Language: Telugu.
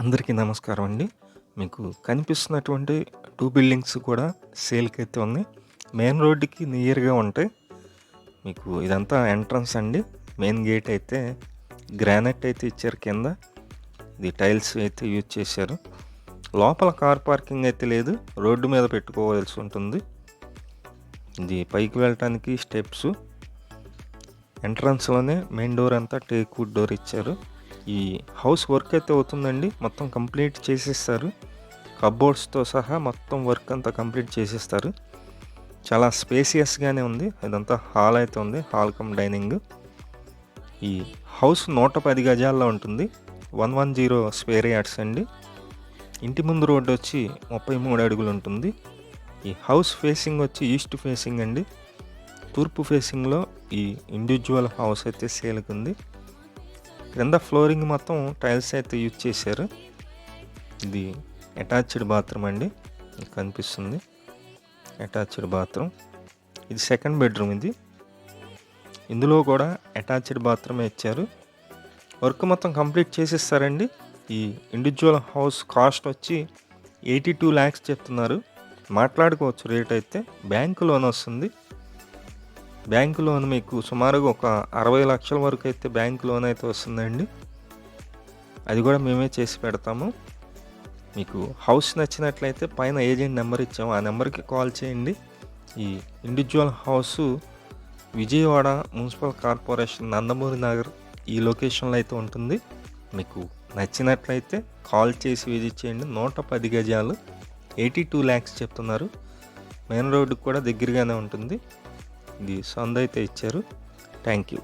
అందరికీ నమస్కారం అండి. మీకు కనిపిస్తున్నటువంటి టూ బిల్డింగ్స్ కూడా సేల్కి అయితే ఉన్నాయి. మెయిన్ రోడ్డుకి నియర్గా ఉంటాయి మీకు ఇదంతా ఎంట్రన్స్ అండి. మెయిన్ గేట్ అయితే గ్రానైట్ అయితే ఇచ్చారు కింద. ఇది టైల్స్ అయితే యూజ్ చేశారు. లోపల కార్ పార్కింగ్ అయితే లేదు. రోడ్డు మీద పెట్టుకోవాల్సి ఉంటుంది. ఇది పైకి వెళ్ళటానికి స్టెప్స్ ఎంట్రన్స్లోనే మెయిన్ డోర్ అంతా టేక్ వుడ్ డోర్ ఇచ్చారు. ఈ హౌస్ వర్క్ అయితే అవుతుందండి. మొత్తం కంప్లీట్ చేసేస్తారు. కబోర్డ్స్తో సహా మొత్తం వర్క్ అంతా కంప్లీట్ చేసేస్తారు. చాలా స్పేసియస్గానే ఉంది. ఇదంతా హాల్ అయితే ఉంది. Hall come dining. ఈ హౌస్ నూట పది గజాల్లో ఉంటుంది. One one zero square yards అండి. ఇంటి ముందు రోడ్డు వచ్చి ముప్పై మూడు అడుగులు ఉంటుంది. ఈ హౌస్ ఫేసింగ్ వచ్చి ఈస్ట్ ఫేసింగ్ అండి. తూర్పు ఫేసింగ్లో ఈ ఇండివిజువల్ హౌస్ అయితే సేల్కి ఉంది. క్రింద ఫ్లోరింగ్ మొత్తం టైల్స్ అయితే యూజ్ చేశారు. ఇది అటాచ్డ్ బాత్రూమ్ అండి. కనిపిస్తుంది. Attached bathroom. ఇది సెకండ్ బెడ్రూమ్ ఇది. ఇందులో కూడా అటాచ్డ్ బాత్రూమే ఇచ్చారు. వర్క్ మొత్తం కంప్లీట్ చేసేస్తారండి. ఈ ఇండివిజువల్ హౌస్ కాస్ట్ వచ్చి ఎయిటీ టూ ల్యాక్స్ చెప్తున్నారు. మాట్లాడుకోవచ్చు రేట్ అయితే. బ్యాంకు లోన్ వస్తుంది. బ్యాంకు లోన్ మీకు సుమారుగా ఒక అరవై లక్షల వరకు అయితే బ్యాంకు లోన్ అయితే వస్తుందండి. అది కూడా మేమే చేసి పెడతాము. మీకు హౌస్ నచ్చినట్లయితే పైన ఏజెంట్ నెంబర్ ఇచ్చాము. ఆ నెంబర్కి కాల్ చేయండి. ఈ individual house Vijayawada municipal corporation Nandamuri Nagar ఈ లొకేషన్లో అయితే ఉంటుంది. మీకు నచ్చినట్లయితే కాల్ చేసి విజిట్ చేయండి. నూట పది గజాలు ఎయిటీ టూ ల్యాక్స్ చెప్తున్నారు. మెయిన్ రోడ్డుకి కూడా దగ్గరగానే ఉంటుంది. ఇది సొంత అయితే ఇచ్చారు. Thank you